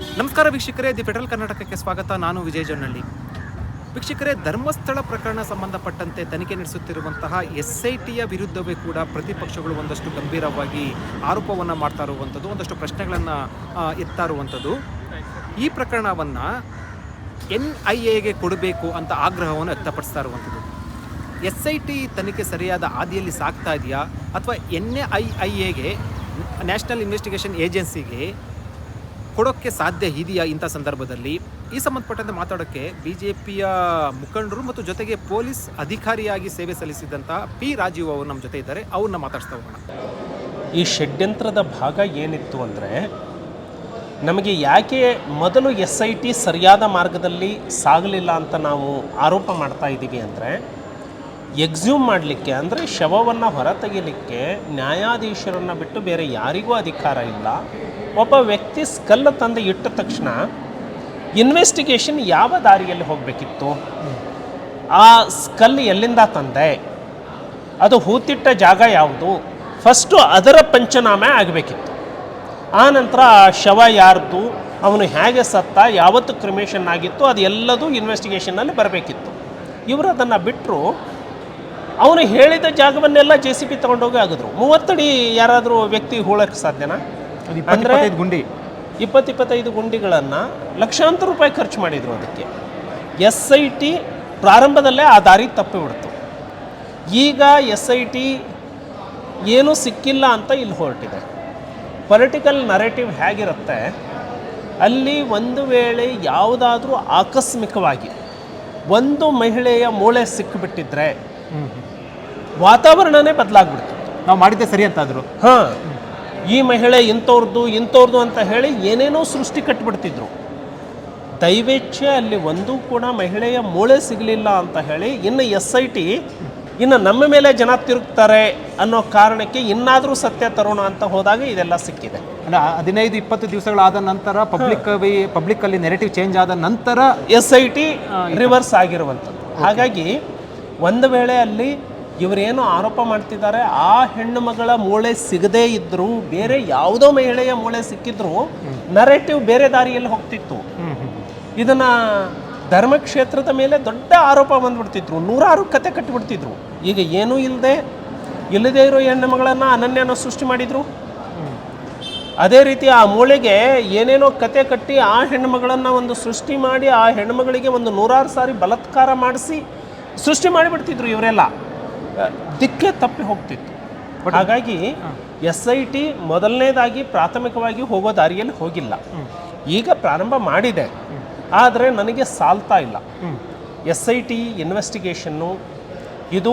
ನಮಸ್ಕಾರ ವೀಕ್ಷಕರೇ, the federal ಕರ್ನಾಟಕಕ್ಕೆ ಸ್ವಾಗತ. ನಾನು ವಿಜಯ್ ಜೊನ್ನಳ್ಳಿ. ವೀಕ್ಷಕರೇ, ಧರ್ಮಸ್ಥಳ ಪ್ರಕರಣ ಸಂಬಂಧಪಟ್ಟಂತೆ ತನಿಖೆ ನಡೆಸುತ್ತಿರುವಂತಹ ಎಸ್ ಐ ಟಿಯ ವಿರುದ್ಧವೇ ಕೂಡ ಪ್ರತಿಪಕ್ಷಗಳು ಒಂದಷ್ಟು ಗಂಭೀರವಾಗಿ ಆರೋಪವನ್ನು ಮಾಡ್ತಾ ಇರುವಂಥದ್ದು, ಒಂದಷ್ಟು ಪ್ರಶ್ನೆಗಳನ್ನು ಎತ್ತಾ ಇರುವಂಥದ್ದು. ಈ ಪ್ರಕರಣವನ್ನು ಎನ್ ಐ ಎಗೆ ಕೊಡಬೇಕು ಅಂತ ಆಗ್ರಹವನ್ನು ವ್ಯಕ್ತಪಡಿಸ್ತಾ ಇರುವಂಥದ್ದು. ಎಸ್ ಐ ಟಿ ತನಿಖೆ ಸರಿಯಾದ ಹಾದಿಯಲ್ಲಿ ಸಾಗ್ತಾ ಇದೆಯಾ? ಅಥವಾ ಎನ್ ಐ ಐ ಎಗೆ, ನ್ಯಾಷನಲ್ ಇನ್ವೆಸ್ಟಿಗೇಷನ್ ಏಜೆನ್ಸಿಗೆ ಕೊಡೋಕ್ಕೆ ಸಾಧ್ಯ ಇದೆಯಾ ಇಂಥ ಸಂದರ್ಭದಲ್ಲಿ? ಈ ಸಂಬಂಧಪಟ್ಟಂತೆ ಮಾತಾಡೋಕ್ಕೆ ಬಿ ಜೆ ಪಿಯ ಮುಖಂಡರು ಮತ್ತು ಜೊತೆಗೆ ಪೊಲೀಸ್ ಅಧಿಕಾರಿಯಾಗಿ ಸೇವೆ ಸಲ್ಲಿಸಿದಂಥ ಪಿ ರಾಜೀವ್ ಅವರು ನಮ್ಮ ಜೊತೆ ಇದ್ದಾರೆ. ಅವ್ರನ್ನ ಮಾತಾಡ್ಸ್ತಾ ಹೋಗೋಣ. ಈ ಷಡ್ಯಂತ್ರದ ಭಾಗ ಏನಿತ್ತು ಅಂದರೆ, ನಮಗೆ ಯಾಕೆ ಮೊದಲು ಎಸ್ ಐ ಟಿ ಸರಿಯಾದ ಮಾರ್ಗದಲ್ಲಿ ಸಾಗಲಿಲ್ಲ ಅಂತ ನಾವು ಆರೋಪ ಮಾಡ್ತಾ ಇದ್ದೀವಿ ಅಂದರೆ, ಎಕ್ಸ್ಯೂಮ್ ಮಾಡಲಿಕ್ಕೆ ಅಂದರೆ ಶವವನ್ನು ಹೊರತೆಗೆಯಲಿಕ್ಕೆ ನ್ಯಾಯಾಧೀಶರನ್ನು ಬಿಟ್ಟು ಬೇರೆ ಯಾರಿಗೂ ಅಧಿಕಾರ ಇಲ್ಲ. ಒಬ್ಬ ವ್ಯಕ್ತಿ ಸ್ಕಲ್ ತಂದು ಇಟ್ಟ ತಕ್ಷಣ ಇನ್ವೆಸ್ಟಿಗೇಷನ್ ಯಾವ ದಾರಿಯಲ್ಲಿ ಹೋಗಬೇಕಿತ್ತು? ಆ ಸ್ಕಲ್ ಎಲ್ಲಿಂದ ತಂದೆ? ಅದು ಹೂತಿಟ್ಟ ಜಾಗ ಯಾವುದು? ಫಸ್ಟು ಅದರ ಪಂಚನಾಮೆ ಆಗಬೇಕಿತ್ತು. ಆ ನಂತರ ಆ ಶವ ಯಾರ್ದು? ಅವನು ಹೇಗೆ ಸತ್ತ? ಯಾವತ್ತು ಕ್ರಿಮೇಷನ್ ಆಗಿತ್ತು? ಅದು ಎಲ್ಲದೂ ಇನ್ವೆಸ್ಟಿಗೇಷನ್ನಲ್ಲಿ ಬರಬೇಕಿತ್ತು. ಇವರು ಅದನ್ನು ಬಿಟ್ಟರು ಅವನು ಹೇಳಿದ ಜಾಗವನ್ನೆಲ್ಲ ಜೆ ಸಿ ಬಿ ತೊಗೊಂಡೋಗಿ ಆಗಿದ್ರು ಮೂವತ್ತಡಿ ಯಾರಾದರೂ ವ್ಯಕ್ತಿ ಹೂಳಕ್ಕೆ ಸಾಧ್ಯನಾ? ಅಂದರೆ ಗುಂಡಿ. ಇಪ್ಪತ್ತು ಇಪ್ಪತ್ತೈದು ಗುಂಡಿಗಳನ್ನು ಲಕ್ಷಾಂತರ ರೂಪಾಯಿ ಖರ್ಚು ಮಾಡಿದರು ಅದಕ್ಕೆ. ಎಸ್ ಐ ಟಿ ಪ್ರಾರಂಭದಲ್ಲೇ ಆ ದಾರಿ ತಪ್ಪಿಬಿಡ್ತು ಈಗ ಎಸ್ ಐ ಟಿ ಏನೂ ಸಿಕ್ಕಿಲ್ಲ ಅಂತ ಇಲ್ಲಿ ಹೊರಟಿದೆ. ಪೊಲಿಟಿಕಲ್ ನರೇಟಿವ್ ಹೇಗಿರುತ್ತೆ? ಅಲ್ಲಿ ಒಂದು ವೇಳೆ ಯಾವುದಾದ್ರೂ ಆಕಸ್ಮಿಕವಾಗಿ ಒಂದು ಮಹಿಳೆಯ ಮೂಳೆ ಸಿಕ್ಕಿಬಿಟ್ಟಿದ್ರೆ ವಾತಾವರಣನೇ ಬದಲಾಗ್ಬಿಡ್ತು. ನಾವು ಮಾಡಿದ್ದೆ ಸರಿ ಅಂತಾದ್ರು. ಹಾಂ. ಈ ಮಹಿಳೆ ಇಂಥವ್ರದ್ದು ಇಂಥವ್ರದ್ದು ಅಂತ ಹೇಳಿ ಏನೇನೋ ಸೃಷ್ಟಿ ಕಟ್ಬಿಡ್ತಿದ್ರು. ದೈವೇಚ್ಛೆ ಅಲ್ಲಿ ಒಂದೂ ಕೂಡ ಮಹಿಳೆಯ ಮೂಳೆ ಸಿಗಲಿಲ್ಲ ಅಂತ ಹೇಳಿ ಇನ್ನು ಎಸ್ ಐ ಟಿ ಇನ್ನು ನಮ್ಮ ಮೇಲೆ ಜನ ತಿರುಗ್ತಾರೆ ಅನ್ನೋ ಕಾರಣಕ್ಕೆ ಇನ್ನಾದರೂ ಸತ್ಯ ತರೋಣ ಅಂತ ಹೋದಾಗ ಇದೆಲ್ಲ ಸಿಕ್ಕಿದೆ. ಅಲ್ಲ ಹದಿನೈದು ಇಪ್ಪತ್ತು ದಿವಸಗಳಾದ ನಂತರ ಪಬ್ಲಿಕ್ ಪಬ್ಲಿಕ್ ಅಲ್ಲಿ ನೆರೆಟಿವ್ ಚೇಂಜ್ ಆದ ನಂತರ ಎಸ್ ಐ ಟಿ ರಿವರ್ಸ್ ಆಗಿರುವಂಥದ್ದು. ಹಾಗಾಗಿ ಒಂದು ವೇಳೆ ಅಲ್ಲಿ ಇವರೇನು ಆರೋಪ ಮಾಡ್ತಿದ್ದಾರೆ, ಆ ಹೆಣ್ಣು ಮಗಳ ಮೂಳೆ ಸಿಗದೇ ಇದ್ದರೂ ಬೇರೆ ಯಾವುದೋ ಮಹಿಳೆಯ ಮೂಳೆ ಸಿಕ್ಕಿದ್ರು ನರೇಟಿವ್ ಬೇರೆ ದಾರಿಯಲ್ಲಿ ಹೋಗ್ತಿತ್ತು. ಇದನ್ನ ಧರ್ಮಕ್ಷೇತ್ರದ ಮೇಲೆ ದೊಡ್ಡ ಆರೋಪ ಬಂದ್ಬಿಡ್ತಿದ್ರು, ನೂರಾರು ಕತೆ ಕಟ್ಟಿಬಿಡ್ತಿದ್ರು ಈಗ ಏನೂ ಇಲ್ಲದೆ ಇಲ್ಲದೇ ಇರೋ ಹೆಣ್ಣು ಮಗಳನ್ನು ಅನನ್ಯನ ಸೃಷ್ಟಿ ಮಾಡಿದ್ರು. ಅದೇ ರೀತಿ ಆ ಮೂಳೆಗೆ ಏನೇನೋ ಕತೆ ಕಟ್ಟಿ ಆ ಹೆಣ್ಣುಮಗಳನ್ನು ಒಂದು ಸೃಷ್ಟಿ ಮಾಡಿ, ಆ ಹೆಣ್ಣುಮಗಳಿಗೆ ಒಂದು ನೂರಾರು ಸಾರಿ ಬಲತ್ಕಾರ ಮಾಡಿಸಿ, ಸೃಷ್ಟಿ ಮಾಡಿಬಿಡ್ತಿದ್ರು ಇವರೆಲ್ಲ. ದಿಕ್ಕೇ ತಪ್ಪಿ ಹೋಗ್ತಿತ್ತು. ಹಾಗಾಗಿ ಎಸ್ ಐ ಟಿ ಮೊದಲನೇದಾಗಿ ಪ್ರಾಥಮಿಕವಾಗಿ ಹೋಗೋ ದಾರಿಯಲ್ಲಿ ಹೋಗಿಲ್ಲ. ಈಗ ಪ್ರಾರಂಭ ಮಾಡಿದೆ. ಆದರೆ ನನಗೆ ಸಾಲ್ತಾ ಇಲ್ಲ. ಎಸ್ ಐ ಟಿ ಇನ್ವೆಸ್ಟಿಗೇಷನ್ನು ಇದು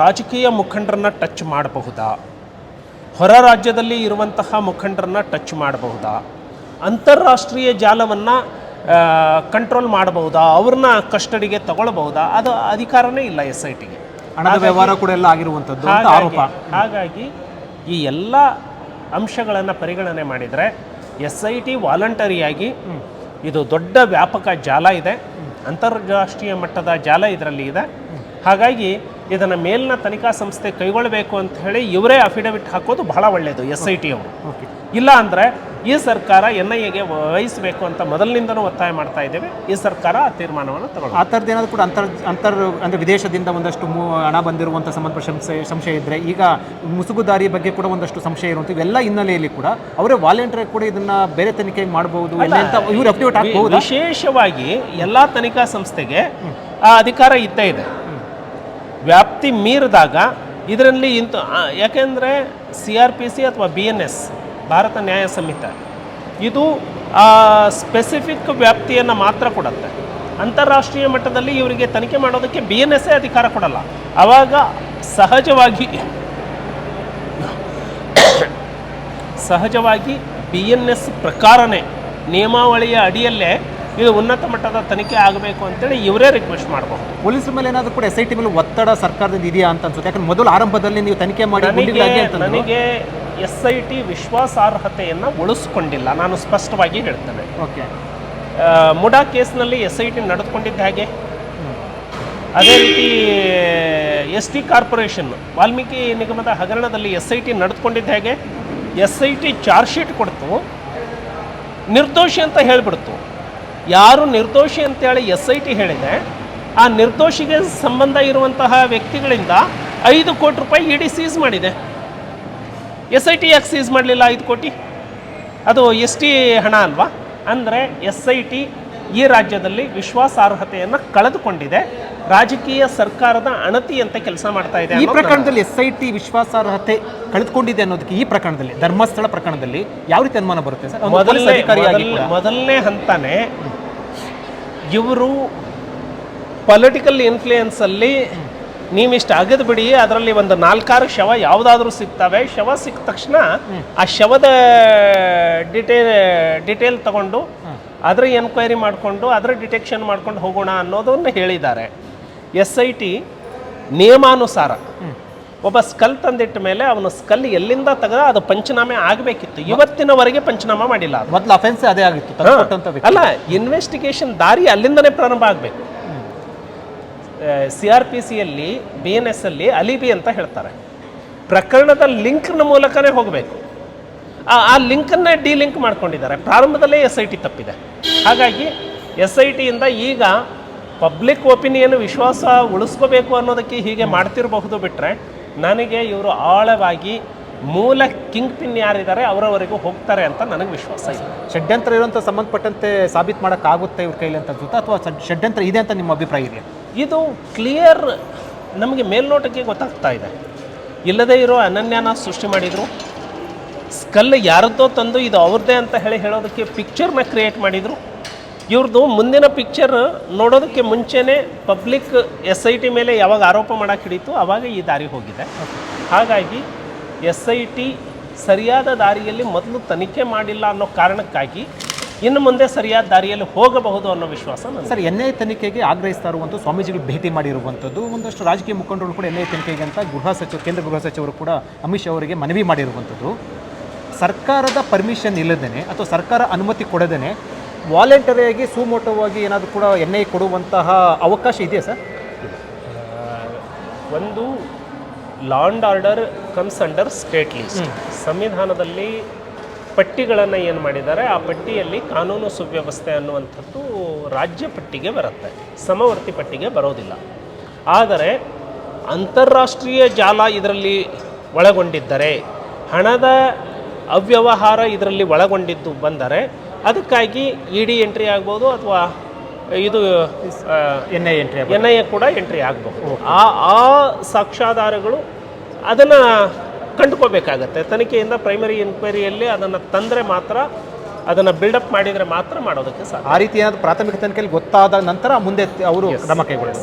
ರಾಜಕೀಯ ಮುಖಂಡರನ್ನ ಟಚ್ ಮಾಡಬಹುದಾ? ಹೊರ ರಾಜ್ಯದಲ್ಲಿ ಇರುವಂತಹ ಮುಖಂಡರನ್ನ ಟಚ್ ಮಾಡಬಹುದಾ? ಅಂತಾರಾಷ್ಟ್ರೀಯ ಜಾಲವನ್ನು ಕಂಟ್ರೋಲ್ ಮಾಡಬಹುದಾ? ಅವ್ರನ್ನ ಕಸ್ಟಡಿಗೆ ತಗೊಳ್ಬಹುದಾ? ಅದು ಅಧಿಕಾರನೇ ಇಲ್ಲ ಎಸ್ ಐ ಟಿಗೆ ಹಣದ ವ್ಯವಹಾರ ಕೂಡ ಎಲ್ಲ ಆಗಿರುವಂಥದ್ದು ಅಂತ ಆರೋಪ. ಹಾಗಾಗಿ ಈ ಎಲ್ಲ ಅಂಶಗಳನ್ನು ಪರಿಗಣನೆ ಮಾಡಿದರೆ ಎಸ್ ಐ ಟಿ ವಾಲಂಟರಿಯಾಗಿ ಇದು ದೊಡ್ಡ ವ್ಯಾಪಕ ಜಾಲ ಇದೆ. ಅಂತಾರಾಷ್ಟ್ರೀಯ ಮಟ್ಟದ ಜಾಲ ಇದರಲ್ಲಿ ಇದೆ. ಹಾಗಾಗಿ ಇದನ್ನು ಮೇಲಿನ ತನಿಖಾ ಸಂಸ್ಥೆ ಕೈಗೊಳ್ಳಬೇಕು ಅಂತ ಹೇಳಿ ಇವರೇ ಅಫಿಡವಿಟ್ ಹಾಕೋದು ಬಹಳ ಒಳ್ಳೆಯದು ಎಸ್ ಐ ಟಿ ಅವರು. ಓಕೆ ಇಲ್ಲ ಅಂದರೆ ಈ ಸರ್ಕಾರ ಎನ್ ಐ ಎಗೆ ವಹಿಸಬೇಕು ಅಂತ ಮೊದಲಿನಿಂದನೂ ಒತ್ತಾಯ ಮಾಡ್ತಾ ಇದ್ದೇವೆ. ಈ ಸರ್ಕಾರ ಆ ತೀರ್ಮಾನವನ್ನು ತಗೊಳ್ಳಿ ಆ ಥರದ್ದು ಏನಾದರೂ ಕೂಡ ಅಂತರ್ ಅಂತರ್ ಅಂದರೆ ವಿದೇಶದಿಂದ ಒಂದಷ್ಟು ಮೂ ಹಣ ಬಂದಿರುವಂಥ ಸಂಬಂಧ ಸಂಶಯ ಸಂಶಯ ಇದ್ದರೆ ಈಗ ಮುಸುಗುದಾರಿ ಬಗ್ಗೆ ಕೂಡ ಒಂದಷ್ಟು ಸಂಶಯ ಇರುವಂಥ ಇವೆಲ್ಲ ಹಿನ್ನೆಲೆಯಲ್ಲಿ ಕೂಡ ಅವರೇ ವಾಲಂಟಿಯರ್ ಕೂಡ ಇದನ್ನ ಬೇರೆ ತನಿಖೆ ಮಾಡಬಹುದು ಇವ್ರು ವಿಶೇಷವಾಗಿ ಎಲ್ಲ ತನಿಖಾ ಸಂಸ್ಥೆಗೆ ಆ ಅಧಿಕಾರ ಇದ್ದೇ ಇದೆ. ವ್ಯಾಪ್ತಿ ಮೀರಿದಾಗ ಇದರಲ್ಲಿ ಇಂಥ ಯಾಕೆಂದರೆ ಸಿ ಆರ್ ಪಿ ಸಿ ಅಥವಾ B N S Bharat Nyaya Sanhita, ಇದು ಸ್ಪೆಸಿಫಿಕ್ ವ್ಯಾಪ್ತಿಯನ್ನು ಮಾತ್ರ ಕೊಡುತ್ತೆ. ಅಂತಾರಾಷ್ಟ್ರೀಯ ಮಟ್ಟದಲ್ಲಿ ಇವರಿಗೆ ತನಿಖೆ ಮಾಡೋದಕ್ಕೆ ಬಿ ಎನ್ ಎಸ್ಸೇ ಅಧಿಕಾರ ಕೊಡಲ್ಲ. ಆವಾಗ ಸಹಜವಾಗಿ ಸಹಜವಾಗಿ ಬಿ ಎನ್ ಎಸ್ ಪ್ರಕಾರನೇ ನಿಯಮಾವಳಿಯ ಅಡಿಯಲ್ಲೇ ಇದು ಉನ್ನತ ಮಟ್ಟದ ತನಿಖೆ ಆಗಬೇಕು ಅಂತೇಳಿ ಇವರೇ ರಿಕ್ವೆಸ್ಟ್ ಮಾಡಬಹುದು ಪೊಲೀಸರ ಮೇಲೆ ಏನಾದರೂ ಕೂಡ ಎಸ್ ಐ ಟಿ ಮೇಲೆ ಒತ್ತಡ ಸರ್ಕಾರದಿಂದ ಇದೆಯಾ ಅಂತ ಅನ್ಸುತ್ತೆ. ಯಾಕಂದ್ರೆ ಮೊದಲು ಆರಂಭದಲ್ಲಿ ನೀವು ತನಿಖೆ ಮಾಡಿ ನನಗೆ ಎಸ್ ಐ ಟಿ ವಿಶ್ವಾಸಾರ್ಹತೆಯನ್ನು ಉಳಿಸ್ಕೊಂಡಿಲ್ಲ. ನಾನು ಸ್ಪಷ್ಟವಾಗಿ ಹೇಳ್ತೇನೆ. ಓಕೆ. ಮುಡಾ ಕೇಸ್ನಲ್ಲಿ ಎಸ್ ಐ ಟಿ ನಡೆದುಕೊಂಡಿದ್ದ ಹಾಗೆ. ಅದೇ ರೀತಿ ಎಸ್ ಟಿ ಕಾರ್ಪೊರೇಷನ್ ವಾಲ್ಮೀಕಿ ನಿಗಮದ ಹಗರಣದಲ್ಲಿ ಎಸ್ ಐ ಟಿ ನಡೆದುಕೊಂಡಿದ್ದ ಹೇಗೆ S I T charge sheet ಕೊಡ್ತು. ನಿರ್ದೋಷಿ ಅಂತ ಹೇಳಿಬಿಡ್ತು. ಯಾರು ನಿರ್ದೋಷಿ ಅಂತೇಳಿ ಎಸ್ ಐ ಟಿ ಹೇಳಿದೆ ಆ ನಿರ್ದೋಷಿಗೆ ಸಂಬಂಧ ಇರುವಂತಹ ವ್ಯಕ್ತಿಗಳಿಂದ ಐದು ಕೋಟಿ ರೂಪಾಯಿ ಇಡಿ ಸೀಸ್ ಮಾಡಿದೆ. ಎಸ್ ಐ ಟಿ ಯಾಕೆ ಸೀಸ್ ಮಾಡಲಿಲ್ಲ ಐದು ಕೋಟಿ? ಅದು ಎಸ್ ಟಿ ಹಣ ಅಲ್ವಾ? ಅಂದರೆ ಎಸ್ ಐ ಟಿ ಈ ರಾಜ್ಯದಲ್ಲಿ ವಿಶ್ವಾಸಾರ್ಹತೆಯನ್ನು ಕಳೆದುಕೊಂಡಿದೆ. ರಾಜಕೀಯ ಸರ್ಕಾರದ ಅಣತಿ ಅಂತ ಕೆಲಸ ಮಾಡ್ತಾ ಇದೆ ಈ ಪ್ರಕರಣದಲ್ಲಿ ಎಸ್ ಐ ಟಿ ವಿಶ್ವಾಸಾರ್ಹತೆ ಕಳೆದುಕೊಂಡಿದೆ ಅನ್ನೋದಕ್ಕೆ ಈ ಪ್ರಕರಣದಲ್ಲಿ ಧರ್ಮಸ್ಥಳ ಪ್ರಕರಣದಲ್ಲಿ ಯಾವ ರೀತಿ ಅನುಮಾನ ಬರುತ್ತೆ ಸರ್? ಮೊದಲನೇ. ಮೊದಲನೇ ಹಂತನೇ ಇವರು ಪೊಲಿಟಿಕಲ್ ಇನ್ಫ್ಲೂಯೆನ್ಸಲ್ಲಿ ನೀವಿಷ್ಟು ಆಗದ ಬಿಡಿ ಅದರಲ್ಲಿ ಒಂದು ನಾಲ್ಕಾರು ಶವ ಯಾವುದಾದ್ರೂ ಸಿಗ್ತವೆ. ಶವ ಸಿಕ್ಕ ತಕ್ಷಣ ಆ ಶವದ ಡಿಟೇಲ್ ಡಿಟೇಲ್ ತಗೊಂಡು ಅದರ ಎನ್ಕ್ವೈರಿ ಮಾಡಿಕೊಂಡು ಅದರ ಡಿಟೆಕ್ಷನ್ ಮಾಡ್ಕೊಂಡು ಹೋಗೋಣ ಅನ್ನೋದನ್ನು ಹೇಳಿದ್ದಾರೆ. ಎಸ್ ಐ ಟಿ ನಿಯಮಾನುಸಾರ. ಒಬ್ಬ ಸ್ಕಲ್ ತಂದಿಟ್ಟ ಮೇಲೆ ಅವನು ಸ್ಕಲ್ ಎಲ್ಲಿಂದ ತೆಗೆದ ಅದು ಪಂಚನಾಮೆ ಆಗಬೇಕಿತ್ತು. ಇವತ್ತಿನವರೆಗೆ ಪಂಚನಾಮ ಮಾಡಿಲ್ಲ ಮೊದಲು ಅಫೆನ್ಸ್ ಅದೇ ಆಗಿತ್ತು ಅಲ್ಲ ಇನ್ವೆಸ್ಟಿಗೇಷನ್ ದಾರಿ ಅಲ್ಲಿಂದನೇ ಪ್ರಾರಂಭ ಆಗಬೇಕು. ಸಿ ಆರ್ ಪಿ ಸಿಯಲ್ಲಿ ಬಿ ಎನ್ ಎಸ್ ಅಲ್ಲಿ ಅಲಿಬಿ ಅಂತ ಹೇಳ್ತಾರೆ. ಪ್ರಕರಣದ ಲಿಂಕ್ನ ಮೂಲಕನೇ ಹೋಗಬೇಕು. ಆ ಆ ಲಿಂಕನ್ನೇ ಡಿ ಲಿಂಕ್ ಮಾಡ್ಕೊಂಡಿದ್ದಾರೆ. ಪ್ರಾರಂಭದಲ್ಲೇ ಎಸ್ ಐ ಟಿ ತಪ್ಪಿದೆ. ಹಾಗಾಗಿ ಎಸ್ ಐ ಟಿಯಿಂದ ಈಗ ಪಬ್ಲಿಕ್ ಒಪಿನಿಯನ್ ವಿಶ್ವಾಸ ಉಳಿಸ್ಕೋಬೇಕು ಅನ್ನೋದಕ್ಕೆ ಹೀಗೆ ಮಾಡ್ತಿರಬಹುದು ಬಿಟ್ಟರೆ ನನಗೆ ಇವರು ಆಳವಾಗಿ ಮೂಲ ಕಿಂಗ್ ಪಿನ್ ಯಾರಿದ್ದಾರೆ ಅವರವರೆಗೂ ಹೋಗ್ತಾರೆ ಅಂತ ನನಗೆ ವಿಶ್ವಾಸ ಇದೆ ಷಡ್ಯಂತ್ರ ಇರುವಂಥ ಸಂಬಂಧಪಟ್ಟಂತೆ ಸಾಬೀತು ಮಾಡೋಕ್ಕಾಗುತ್ತೆ ಇವ್ರ ಕೈಲಿ ಅಂತ ಜೊತೆ ಅಥವಾ ಷಡ್ಯಂತ್ರ ಇದೆ ಅಂತ ನಿಮ್ಮ ಅಭಿಪ್ರಾಯ ಇದೆಯಾ ಇದು ಕ್ಲಿಯರ್ ನಮಗೆ ಮೇಲ್ನೋಟಕ್ಕೆ ಗೊತ್ತಾಗ್ತಾ ಇದೆ. ಇಲ್ಲದೇ ಇರೋ ಅನನ್ಯನ ಸೃಷ್ಟಿ ಮಾಡಿದರು. ಸ್ಕಲ್ ಯಾರದ್ದೋ ತಂದು ಇದು ಅವ್ರದ್ದೇ ಅಂತ ಹೇಳಿ ಹೇಳೋದಕ್ಕೆ ಪಿಕ್ಚರ್ನ ಕ್ರಿಯೇಟ್ ಮಾಡಿದರು. ಇವ್ರದ್ದು ಮುಂದಿನ ಪಿಕ್ಚರ್ ನೋಡೋದಕ್ಕೆ ಮುಂಚೆನೇ ಪಬ್ಲಿಕ್ ಎಸ್ ಐ ಟಿ ಮೇಲೆ ಯಾವಾಗ ಆರೋಪ ಮಾಡೋಕೆ ಹಿಡಿತು ಆವಾಗ ಈ ದಾರಿ ಹೋಗಿದೆ. ಹಾಗಾಗಿ ಎಸ್ ಐ ಟಿ ಸರಿಯಾದ ದಾರಿಯಲ್ಲಿ ಮೊದಲು ತನಿಖೆ ಮಾಡಿಲ್ಲ ಅನ್ನೋ ಕಾರಣಕ್ಕಾಗಿ ಇನ್ನು ಮುಂದೆ ಸರಿಯಾದ ದಾರಿಯಲ್ಲಿ ಹೋಗಬಹುದು ಅನ್ನೋ ವಿಶ್ವಾಸ ಸರ್, ಎನ್ ಐ ತನಿಖೆಗೆ ಆಗ್ರಹಿಸ್ತಾ ಇರುವಂಥ ಸ್ವಾಮೀಜಿಗಳು ಭೇಟಿ ಮಾಡಿರುವಂಥದ್ದು ಒಂದಷ್ಟು ರಾಜಕೀಯ ಮುಖಂಡರು ಕೂಡ ಎನ್ ಐ ತನಿಖೆಗೆ ಅಂತ ಗೃಹ ಸಚಿವ, ಕೇಂದ್ರ ಗೃಹ ಸಚಿವರು ಕೂಡ ಅಮಿತ್ ಶಾ ಅವರಿಗೆ ಮನವಿ ಮಾಡಿರುವಂಥದ್ದು ಸರ್ಕಾರದ ಪರ್ಮಿಷನ್ ಇಲ್ಲದೇನೆ ಅಥವಾ ಸರ್ಕಾರ ಅನುಮತಿ ಕೊಡದೇ ವಾಲಂಟರಿಯಾಗಿ ಸುಮೋಟವಾಗಿ ಏನಾದರೂ ಕೂಡ ಎನ್ ಐ ಕೊಡುವಂತಹ ಅವಕಾಶ ಇದೆಯಾ ಸರ್? ಒಂದು law and order comes under state list. ಸಂವಿಧಾನದಲ್ಲಿ ಪಟ್ಟಿಗಳನ್ನು ಏನು ಮಾಡಿದ್ದಾರೆ ಆ ಪಟ್ಟಿಯಲ್ಲಿ ಕಾನೂನು ಸುವ್ಯವಸ್ಥೆ ಅನ್ನುವಂಥದ್ದು ರಾಜ್ಯ ಪಟ್ಟಿಗೆ ಬರುತ್ತೆ ಸಮವರ್ತಿ ಪಟ್ಟಿಗೆ ಬರೋದಿಲ್ಲ. ಆದರೆ ಅಂತಾರಾಷ್ಟ್ರೀಯ ಜಾಲ ಇದರಲ್ಲಿ ಒಳಗೊಂಡಿದ್ದರೆ ಹಣದ ಅವ್ಯವಹಾರ ಇದರಲ್ಲಿ ಒಳಗೊಂಡಿದ್ದು ಬಂದರೆ ಅದಕ್ಕಾಗಿ ಇ ಡಿ ಎಂಟ್ರಿ ಆಗ್ಬೋದು ಅಥವಾ ಇದು N I entry N I A ಕೂಡ ಎಂಟ್ರಿ ಆಗಬಹುದು ಆ ಆ ಸಾಕ್ಷ್ಯಾಧಾರಗಳು ಅದನ್ನು ಕಂಡುಕೋಬೇಕಾಗತ್ತೆ. ತನಿಖೆಯಿಂದ ಪ್ರೈಮರಿ ಎನ್ಕ್ವೈರಿಯಲ್ಲಿ ಅದನ್ನು ತಂದರೆ ಮಾತ್ರ ಅದನ್ನು ಬಿಲ್ಡಪ್ ಮಾಡಿದರೆ ಮಾತ್ರ ಮಾಡೋದಕ್ಕೆ ಸಾಧ್ಯ. ಆ ರೀತಿ ಏನಾದರೂ ಪ್ರಾಥಮಿಕ ತನಿಖೆಯಲ್ಲಿ ಗೊತ್ತಾದ ನಂತರ ಮುಂದೆ ಅವರು ಕ್ರಮ ಕೈಗೊಳ್ಳೋದು